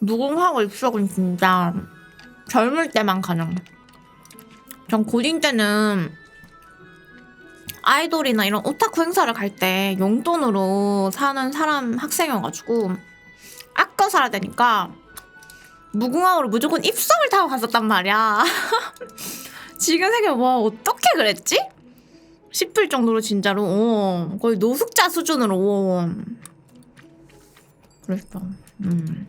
무궁화고 입석은 진짜 젊을 때만 가능. 전 고딩 때는 아이돌이나 이런 오타쿠 행사를 갈 때 용돈으로 사는 사람 학생이어가지고 아껴 살아야 되니까 무궁화호를 무조건 입석을 타고 갔었단 말이야. 지금 생각해 와 어떻게 그랬지? 싶을 정도로 진짜로 어, 거의 노숙자 수준으로 어. 그랬어. 음.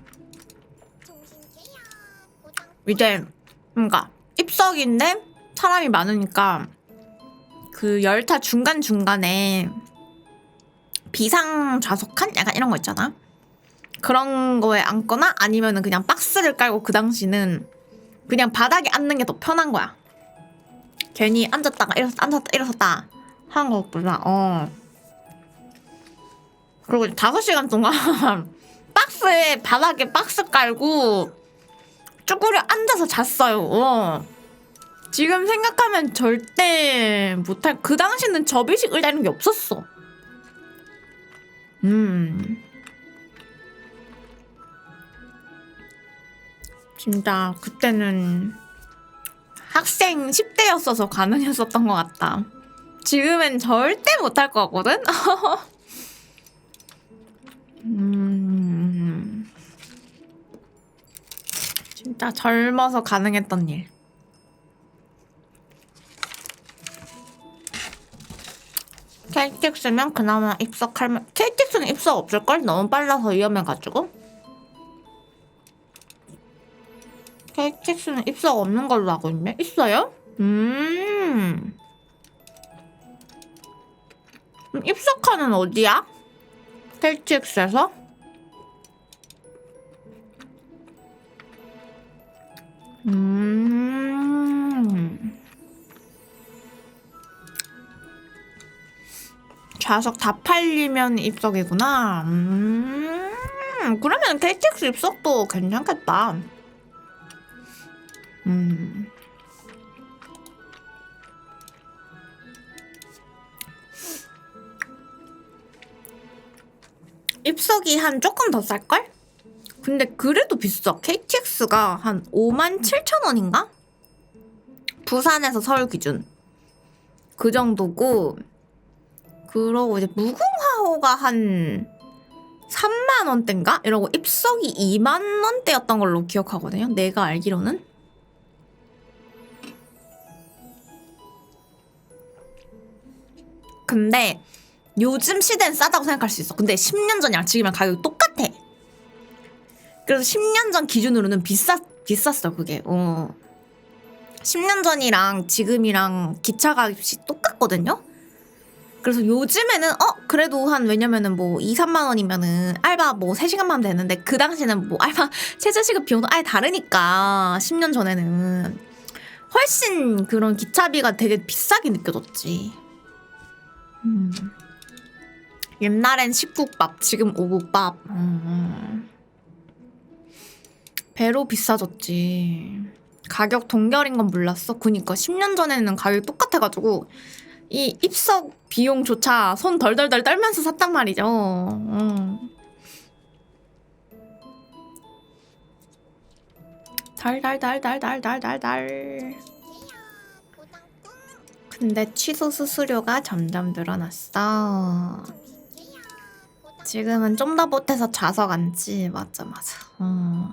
이제 그러니까 입석인데 사람이 많으니까 그 열타 중간 중간에 비상 좌석칸 약간 이런 거 있잖아. 그런 거에 앉거나 아니면은 그냥 박스를 깔고 그 당시는 그냥 바닥에 앉는 게 더 편한 거야. 괜히 앉았다가 일어섰다 앉았다 일어섰다 하는 것보다 어. 그리고 다섯 시간 동안 박스에 바닥에 박스 깔고 쭈그려 앉아서 잤어요. 어. 지금 생각하면 절대 못할. 그 당시는 접이식 의자는 게 없었어. 음. 진짜 그때는 학생 10대였어서 가능했었던 것 같다. 지금은 절대 못할 것 같거든? 음. 진짜 젊어서 가능했던 일. KTX면 그나마 입석할 만 KTX는 입석 없을걸? 너무 빨라서 위험해가지고 KTX는 입석 없는 걸로 알고 있네? 있어요? 음 입석하는 어디야? KTX에서? 음 좌석 다 팔리면 입석이구나. 음, 그러면 KTX 입석도 괜찮겠다. 음. 입석이 한 조금 더 쌀걸? 근데 그래도 비싸. KTX가 한 5만 7천 원인가? 부산에서 서울 기준. 그 정도고, 그러고 이제 무궁화호가 한 3만 원대인가? 이러고 입석이 2만 원대였던 걸로 기억하거든요. 내가 알기로는. 근데 요즘 시대는 싸다고 생각할 수 있어. 근데 10년 전이랑 지금이랑 가격이 똑같아. 그래서 10년 전 기준으로는 비쌌 비쌌어 그게. 어. 10년 전이랑 지금이랑 기차 값이 똑같거든요. 그래서 요즘에는 어 그래도 한 왜냐면은 뭐 2, 3만 원이면은 알바 뭐 3시간만 하면 되는데 그 당시에는 뭐 알바 최저시급 비용도 아예 다르니까 10년 전에는 훨씬 그런 기차비가 되게 비싸게 느껴졌지. 음. 옛날엔 식국밥, 지금 오국밥. 음. 배로 비싸졌지. 가격 동결인 건 몰랐어. 그니까 10년 전에는 가격이 똑같아가지고 이 입석 비용조차 손 덜덜덜 떨면서 샀단 말이죠. 음. 달달달달달달달달. 근데 취소 수수료가 점점 늘어났어. 지금은 좀 더 못해서 좌석 앉지. 맞아, 맞아. 음.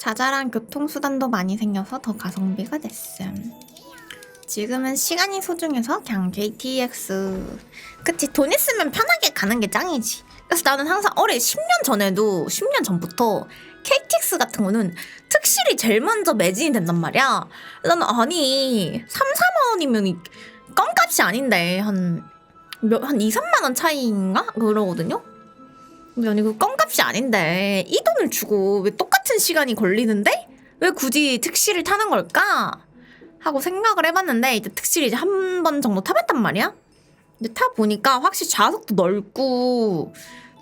자잘한 교통수단도 많이 생겨서 더 가성비가 됐음. 지금은 시간이 소중해서 그냥 KTX. 그치, 돈 있으면 편하게 가는 게 짱이지. 그래서 나는 항상 올해 10년 전에도, 10년 전부터 KTX 같은 거는 특실이 제일 먼저 매진이 된단 말이야. 나는 아니, 3, 4만 원이면 이 껌값이 아닌데, 한, 몇, 한 2, 3만 원 차이인가? 그러거든요? 근데 아니, 그 껌값이 아닌데, 이 돈을 주고 왜 똑같은 시간이 걸리는데? 왜 굳이 특실을 타는 걸까? 하고 생각을 해봤는데, 이제 특실이 이제 한 번 정도 타봤단 말이야? 근데 타 보니까 확실히 좌석도 넓고,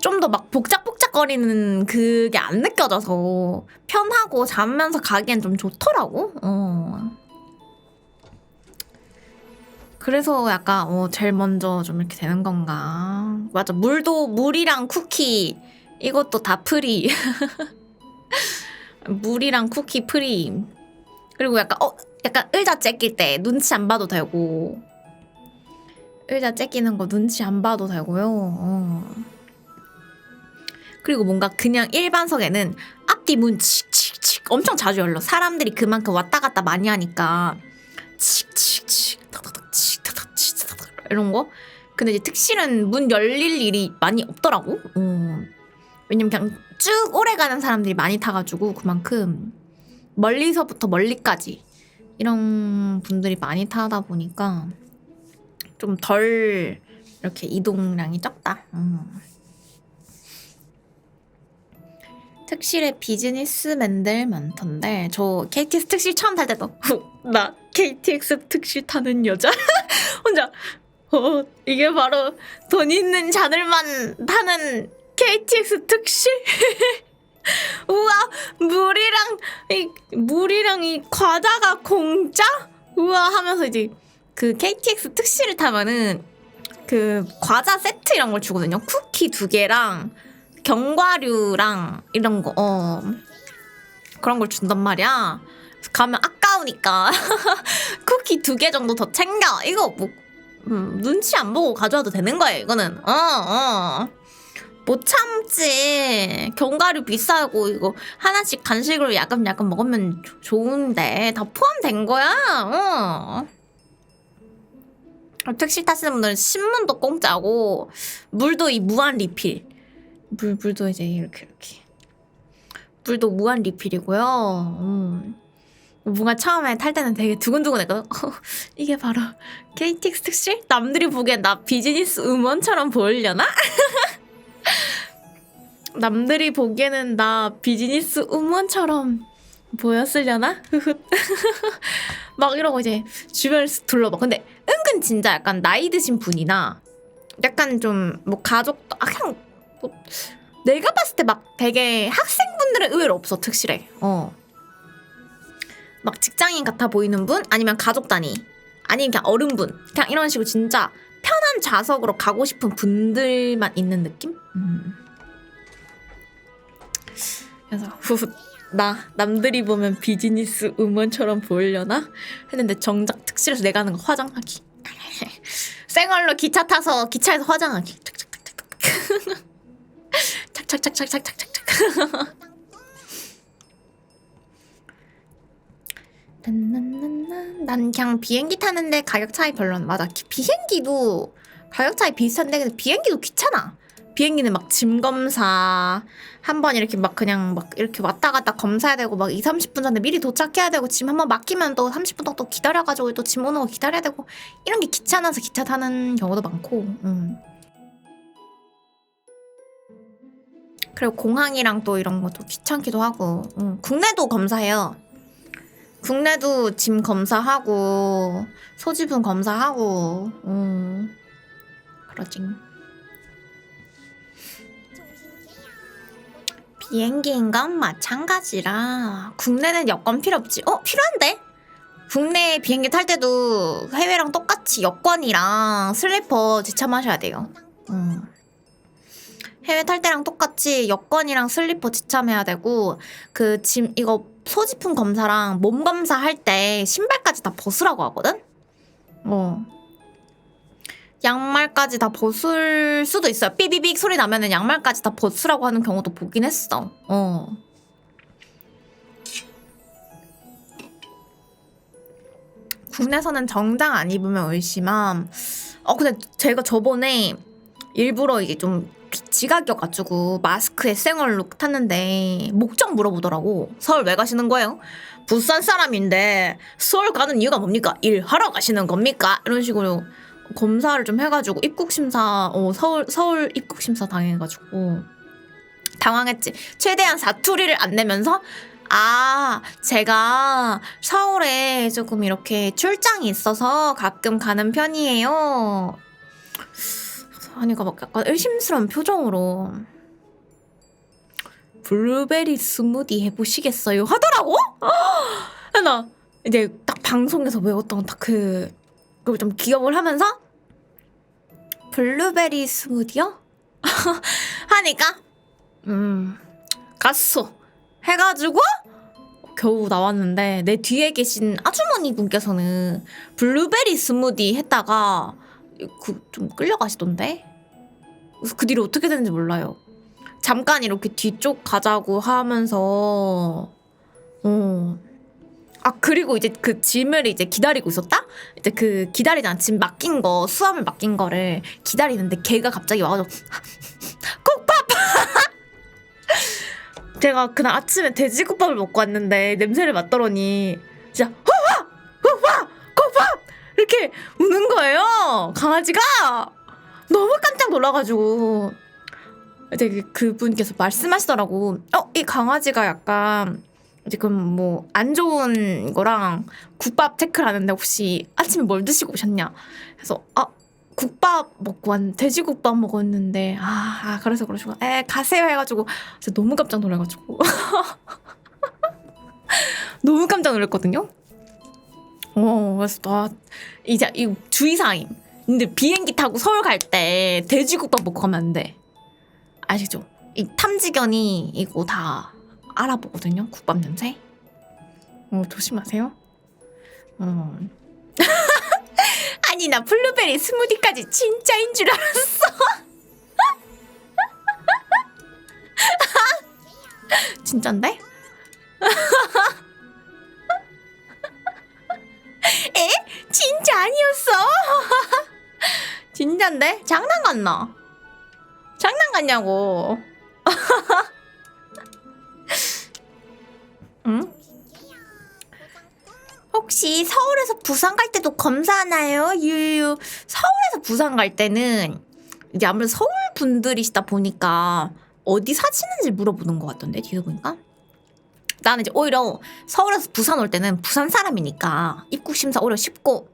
좀 더 막 복작복작거리는 그게 안 느껴져서 편하고 자면서 가기엔 좀 좋더라고. 어. 그래서 약간 어 제일 먼저 좀 이렇게 되는 건가. 맞아. 물도 물이랑 쿠키 이것도 다 프리. 물이랑 쿠키 프리. 그리고 약간 어 약간 의자 째낄 때 눈치 안 봐도 되고 의자 째끼는 거 눈치 안 봐도 되고요. 어. 그리고 뭔가 그냥 일반석에는 앞뒤 문 칙칙칙 엄청 자주 열려. 사람들이 그만큼 왔다 갔다 많이 하니까 칙칙칙 이런 거. 근데 이제 특실은 문 열릴 일이 많이 없더라고. 어. 왜냐면 그냥 쭉 오래 가는 사람들이 많이 타가지고 그만큼 멀리서부터 멀리까지 이런 분들이 많이 타다 보니까 좀 덜 이렇게 이동량이 적다. 음. 특실에 비즈니스맨들 많던데 저 KTX 특실 처음 탈 때도 나 KTX 특실 타는 여자 혼자 어 이게 바로 돈 있는 자들만 타는 KTX 특실 우와 물이랑 이 물이랑 이 과자가 공짜 우와 하면서 이제 그 KTX 특실을 타면은 그 과자 세트 이런 걸 주거든요 쿠키 두 개랑 견과류랑 이런 거, 어. 그런 걸 준단 말이야. 가면 아까우니까 쿠키 두 개 정도 더 챙겨. 이거 뭐, 음, 눈치 안 보고 가져와도 되는 거예요, 이거는. 어, 어. 못 참지. 견과류 비싸고, 이거 하나씩 간식으로 야금야금 먹으면 조- 좋은데. 다 포함된 거야, 어. 택시 타시는 분들은 신문도 공짜고, 물도 이 무한 리필. 물 물도 이제 이렇게 이렇게 물도 무한 리필이고요. 음. 뭔가 처음에 탈 때는 되게 두근두근했거든. 어, 이게 바로 KTX 특실? 남들이 보기엔 나 비즈니스 우먼처럼 보이려나? 남들이 보기에는 나 비즈니스 우먼처럼 보였으려나? 막 이러고 이제 주변을 쓱 둘러봐. 근데 은근 진짜 약간 나이 드신 분이나 약간 좀 뭐 가족도 아 그냥 뭐 내가 봤을 때 막 되게 학생분들은 의외로 없어 특실해. 어. 막 직장인 같아 보이는 분? 아니면 가족 단위? 아니면 그냥 어른분? 그냥 이런 식으로 진짜 편한 좌석으로 가고 싶은 분들만 있는 느낌? 음. 그래서 후나 남들이 보면 비즈니스 우먼처럼 보이려나? 했는데 정작 특실에서 내가 하는 거 화장하기. 생얼로 기차 타서 기차에서 화장하기. 착착착착착 착착착착착착착. 난 그냥 비행기 타는데 가격 차이 별로 안 맞아. 기- 비행기도 가격 차이 비슷한데 근데 비행기도 귀찮아. 비행기는 막 짐 검사 한 번 이렇게 막 그냥 막 이렇게 왔다 갔다 검사해야 되고 막 2, 30분 전에 미리 도착해야 되고 짐 한 번 맡기면 또 30분 또, 또 기다려 가지고 또 짐 오는 거 기다려야 되고 이런 게 귀찮아서 기차 타는 경우도 많고 음. 그리고 공항이랑 또 이런 것도 귀찮기도 하고 음, 국내도 검사해요. 국내도 짐 검사하고 소지품 검사하고 음, 그러지. 비행기인 건 마찬가지라 국내는 여권 필요 없지. 어 필요한데? 국내 비행기 탈 때도 해외랑 똑같이 여권이랑 슬리퍼 지참하셔야 돼요. 음. 해외 탈 때랑 똑같이 여권이랑 슬리퍼 지참해야 되고 그 짐 이거 소지품 검사랑 몸 검사 할 때 신발까지 다 벗으라고 하거든. 어. 양말까지 다 벗을 수도 있어요. 삐비빅 소리 나면은 양말까지 다 벗으라고 하는 경우도 보긴 했어. 어. 국내에서는 정장 안 입으면 의심함. 어 근데 제가 저번에 일부러 이게 좀 지각이어가지고 마스크에 쌩얼로 탔는데 목적 물어보더라고. 서울 왜 가시는 거예요? 부산 사람인데 서울 가는 이유가 뭡니까? 일하러 가시는 겁니까? 이런 식으로 검사를 좀 해가지고 입국 심사 어, 서울 서울 입국 심사 당해가지고 당황했지. 최대한 사투리를 안 내면서 아 제가 서울에 조금 이렇게 출장이 있어서 가끔 가는 편이에요. 하니까 막 약간 의심스러운 표정으로. 블루베리 스무디 해보시겠어요? 하더라고? 나 이제 딱 방송에서 외웠던 딱그 그걸 좀 기억을 하면서? 블루베리 스무디요? 하니까 음 갔어 해가지고 겨우 나왔는데 내 뒤에 계신 아주머니 분께서는 블루베리 스무디 했다가 그 좀 끌려가시던데 그 뒤로 어떻게 됐는지 몰라요 잠깐 이렇게 뒤쪽 가자고 하면서 어. 아 그리고 이제 그 짐을 이제 기다리고 있었다? 이제 그 기다리잖아 짐 맡긴 거 수함을 맡긴 거를 기다리는데 걔가 갑자기 와가지고 국밥! 제가 그날 아침에 돼지국밥을 먹고 왔는데 냄새를 맡더니 진짜 호화! 호화! 국밥! 이렇게 우는 거예요 강아지가 너무 깜짝 놀라가지고 이제 그- 그분께서 말씀하시더라고 어 이 강아지가 약간 지금 뭐 안 좋은 거랑 국밥 체크를 하는데 혹시 아침에 뭘 드시고 오셨냐? 그래서 아 국밥 먹고 왔 돼지국밥 먹었는데 아, 아 그래서 그러시고 에 가세요 해가지고 진짜 너무 깜짝 놀라가지고 너무 깜짝 놀랐거든요. 어 그래서 나 이제 이 주의사항임. 근데 비행기 타고 서울 갈 때 돼지국밥 먹고 가면 안 돼. 아시죠? 이 탐지견이 이거 다 알아보거든요. 국밥 냄새. 어, 조심하세요. 어. 아니 나 블루베리 스무디까지 진짜인 줄 알았어. 진짠데? 에? 진짜 아니었어? 진짠데? 장난 같나? 장난 같냐고. 응? 혹시 서울에서 부산 갈 때도 검사하나요? 유유. 서울에서 부산 갈 때는 이제 아무래도 서울 분들이시다 보니까 어디 사시는지 물어보는 것 같던데 뒤에 보니까. 나는 이제 오히려 서울에서 부산 올 때는 부산 사람이니까 입국 심사 오히려 쉽고.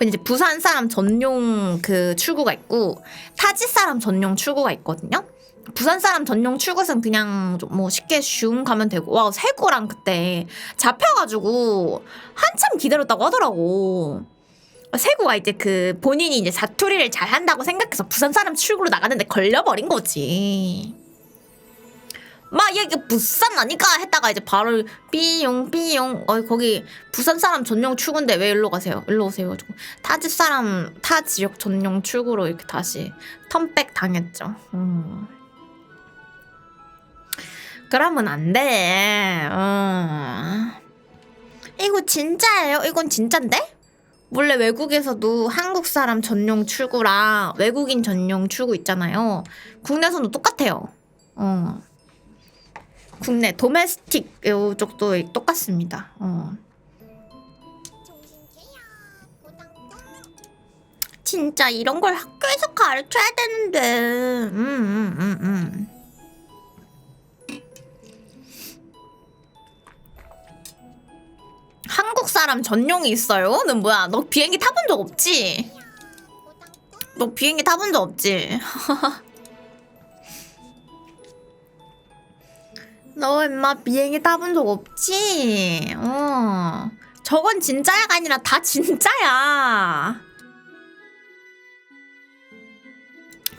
근데 이제 부산 사람 전용 그 출구가 있고 타지 사람 전용 출구가 있거든요. 부산 사람 전용 출구는 그냥 좀뭐 쉽게 슝 가면 되고 와 세구랑 그때 잡혀가지고 한참 기다렸다고 하더라고. 세구가 이제 그 본인이 이제 사투리를 잘 한다고 생각해서 부산 사람 출구로 나갔는데 걸려버린 거지. 막 얘기 부산 아니까 했다가 이제 바로 삐용 삐용 어 거기 부산 사람 전용 출구인데 왜 일로 가세요? 일로 오세요. 가지고 타지 사람 타 지역 전용 출구로 이렇게 다시 턴백 당했죠. 음. 그러면 안 돼. 어. 이거 진짜예요? 이건 진짠데? 원래 외국에서도 한국 사람 전용 출구랑 외국인 전용 출구 있잖아요. 국내에서도 똑같아요. 어. 국내 도메스틱 이쪽도 똑같습니다. 어. 진짜 이런 걸 학교에서 가르쳐야 되는데. 음, 음, 음, 음. 한국 사람 전용이 있어요? 는 뭐야? 너 비행기 타본 적 없지? 너 비행기 타본 적 없지? 너 임마 비행기 타본 적 없지? 어. 저건 진짜야가 아니라 다 진짜야.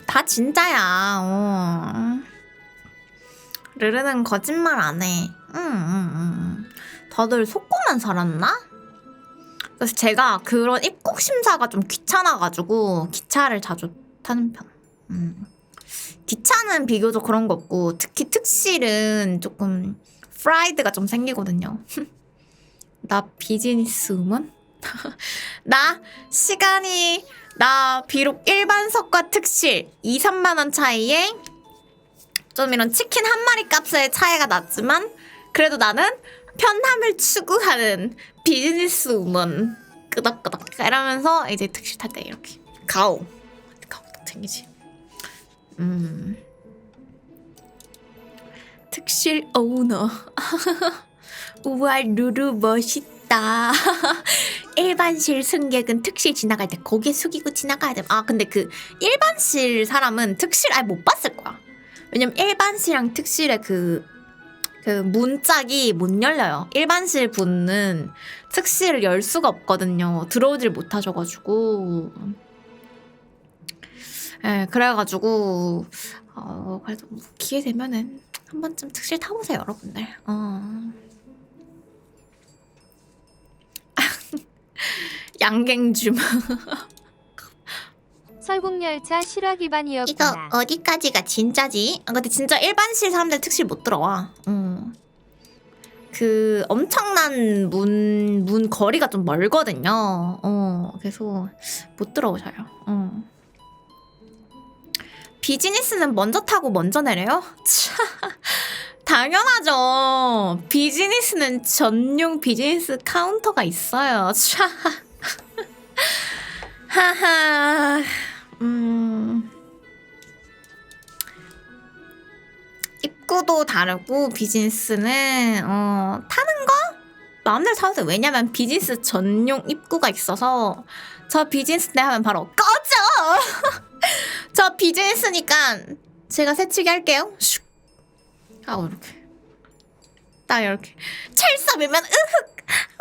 다 진짜야. 어. 르르는 거짓말 안 해. 응, 응, 응. 다들 속고만 살았나? 그래서 제가 그런 입국 심사가 좀 귀찮아가지고 기차를 자주 타는 편. 음. 기차는 비교적 그런 거 없고 특히 특실은 조금 프라이드가 좀 생기거든요. 나 비즈니스 우먼? 나 시간이 나 비록 일반석과 특실 2, 3만 원 차이에 좀 이런 치킨 한 마리 값의 차이가 났지만 그래도 나는 편함을 추구하는 비즈니스 우먼 끄덕끄덕 이러면서 이제 특실 탈 때 이렇게 가오 가오 딱 챙기지 음 특실 오너 우와 루루 멋있다 일반실 승객은 특실 지나갈 때 고개 숙이고 지나가야 돼 아 근데 그 일반실 사람은 특실 아예 못 봤을 거야 왜냐면 일반실랑 특실의 그, 그 문짝이 못 열려요. 일반실 분은 특실을 열 수가 없거든요. 들어오질 못하셔가지고. 예, 그래가지고, 어, 그래도 뭐 기회 되면은 한 번쯤 특실 타보세요, 여러분들. 어. 양갱줌. 설국열차 실화 이거 기반이었구나. 어디까지가 진짜지? 아, 근데 진짜 일반실 사람들 특실 못 들어와. 음. 그 엄청난 문, 문 거리가 좀 멀거든요. 어, 그래서 못 들어오셔요. 어. 비즈니스는 먼저 타고 먼저 내려요? 차, 당연하죠. 비즈니스는 전용 비즈니스 카운터가 있어요. 차. 하하. 음. 입구도 다르고 비즈니스는 어, 타는 거 마음대로 타도 돼. 왜냐면 비즈니스 전용 입구가 있어서 저 비즈니스 때 하면 바로 꺼져. 저 비즈니스니까 제가 새치기 할게요. 슉 하고 이렇게 딱 이렇게 찰싸매면 으흑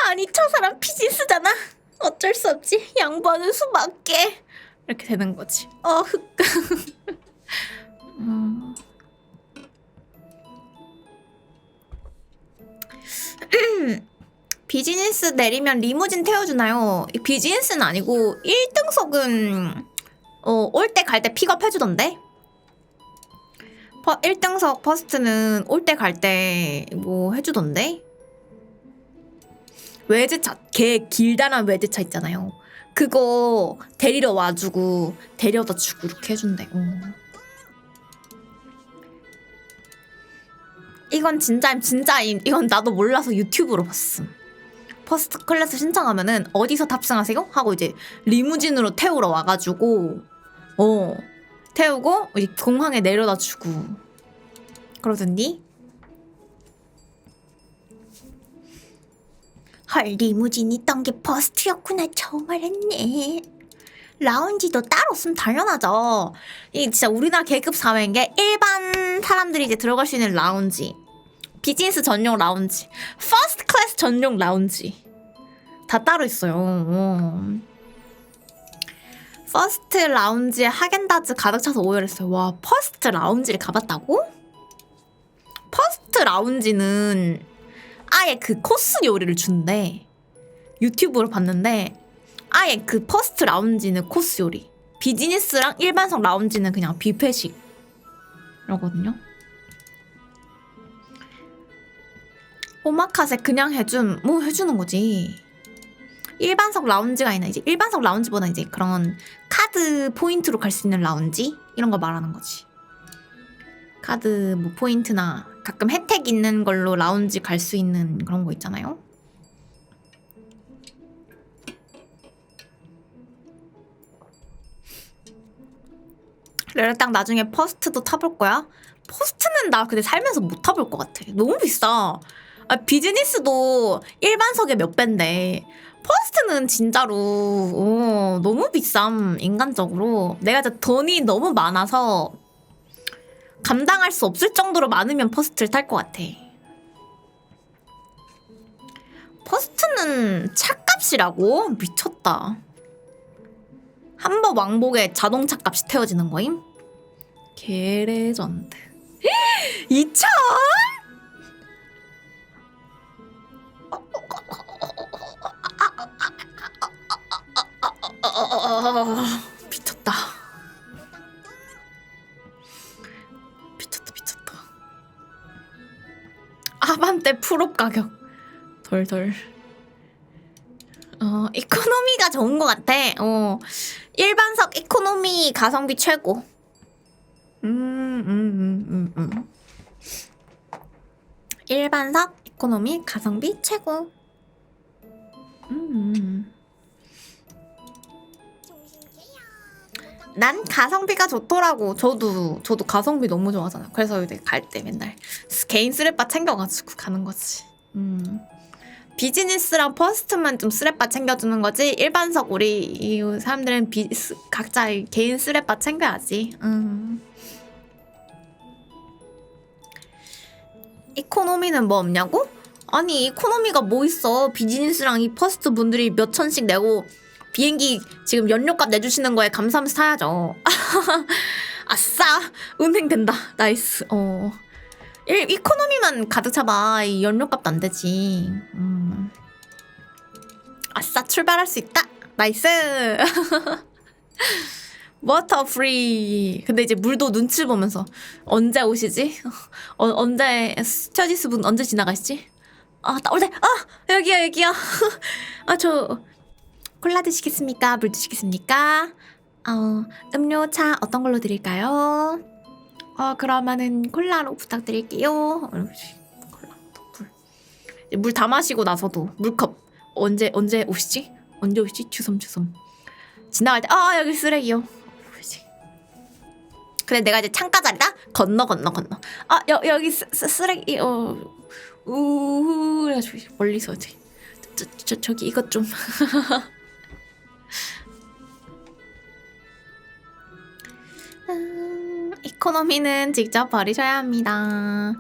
아니 저 사람 비즈니스잖아. 어쩔 수 없지 양보하는 수밖에 이렇게 되는 거지. 어흑. 음. 비즈니스 내리면 리무진 태워주나요? 이 비즈니스는 아니고 1등석은 어, 올 때 갈 때 픽업 해주던데? 퍼, 1등석 퍼스트는 올 때 갈 때 뭐 해주던데? 외제차, 개 길다란 외제차 있잖아요. 그거 데리러 와주고 데려다 주고 이렇게 해준대. 어. 이건 진짜 진짜임. 이건 나도 몰라서 유튜브로 봤음. 퍼스트 클래스 신청하면은 어디서 탑승하세요? 하고 이제 리무진으로 태우러 와가지고 어 태우고 이제 공항에 내려다 주고 그러던디. 헐 리무진 있던 게 퍼스트였구나 처음 알았네. 라운지도 따로 없으면 당연하죠. 이 진짜 우리나라 계급 사회인 게 일반 사람들이 이제 들어갈 수 있는 라운지, 비즈니스 전용 라운지, 퍼스트 클래스 전용 라운지 다 따로 있어요. 어. 퍼스트 라운지에 하겐다즈 가득 차서 오열했어요. 와, 퍼스트 라운지를 가봤다고? 퍼스트 라운지는 아예 그 코스 요리를 준대. 유튜브로 봤는데 아예 그 퍼스트 라운지는 코스 요리. 비즈니스랑 일반석 라운지는 그냥 뷔페식. 이러거든요. 오마카세 그냥 해줌, 뭐 해주는 거지. 일반석 라운지가 아니라 이제 일반석 라운지보다 이제 그런 카드 포인트로 갈 수 있는 라운지? 이런 거 말하는 거지. 카드 뭐 포인트나 가끔 혜택 있는 걸로 라운지 갈 수 있는 그런 거 있잖아요. 레레딱 나중에 퍼스트도 타볼 거야? 퍼스트는 나 근데 살면서 못 타볼 것 같아. 너무 비싸. 아, 비즈니스도 일반석의 몇 배인데 퍼스트는 진짜로 어, 너무 비쌈 인간적으로 내가 진짜 돈이 너무 많아서 감당할 수 없을 정도로 많으면 퍼스트를 탈 것 같아. 퍼스트는 차값이라고 미쳤다. 한 번 왕복에 자동차 값이 태워지는 거임? 개레전드. 2천? 미쳤다. 미쳤다 미쳤다. 아반떼 풀업 가격 덜덜. 어 이코노미가 좋은 것 같아. 어 일반석 이코노미 가성비 최고. 음 음 음 음 음, 음, 음. 일반석 이코노미 가성비 최고. 음. 난 가성비가 좋더라고. 저도 저도 가성비 너무 좋아하잖아. 그래서 이제 갈 때 맨날 개인 쓰레빠 챙겨가지고 가는 거지. 음. 비즈니스랑 퍼스트만 좀 쓰레빠 챙겨주는 거지. 일반석 우리 이 사람들은 비, 스, 각자 개인 쓰레빠 챙겨야지. 음. 이코노미는 뭐 없냐고? 아니 이코노미가 뭐 있어? 비즈니스랑 이 퍼스트 분들이 몇 천씩 내고 비행기 지금 연료값 내주시는 거에 감사하면서 타야죠. 아싸! 은행 된다. 나이스. 어. 일, 이코노미만 가득 차봐. 이 연료값도 안 되지. 음. 아싸 출발할 수 있다. 나이스! 워터 프리. 근데 이제 물도 눈치 보면서 언제 오시지? 어, 언제 스튜어디스 분 언제 지나가시지? 아 나올 때아! 여기요 여기요 아 저 콜라 드시겠습니까 물 드시겠습니까 어, 음료 차 어떤 걸로 드릴까요? 어, 그러면은 콜라로 부탁드릴게요. 어, 콜라, 물. 물 다 마시고 나서도 물컵 언제 언제 오시지? 언제 오시지? 주섬주섬 지나갈 때 아 여기 쓰레기요. 그래 내가 이제 창가 자리다 건너 건너 건너. 아 여, 여기 쓰, 쓰, 쓰레기 어 우후 멀리서 저, 저, 저 저기 이것 좀. 음, 이코노미는 직접 버리셔야 합니다.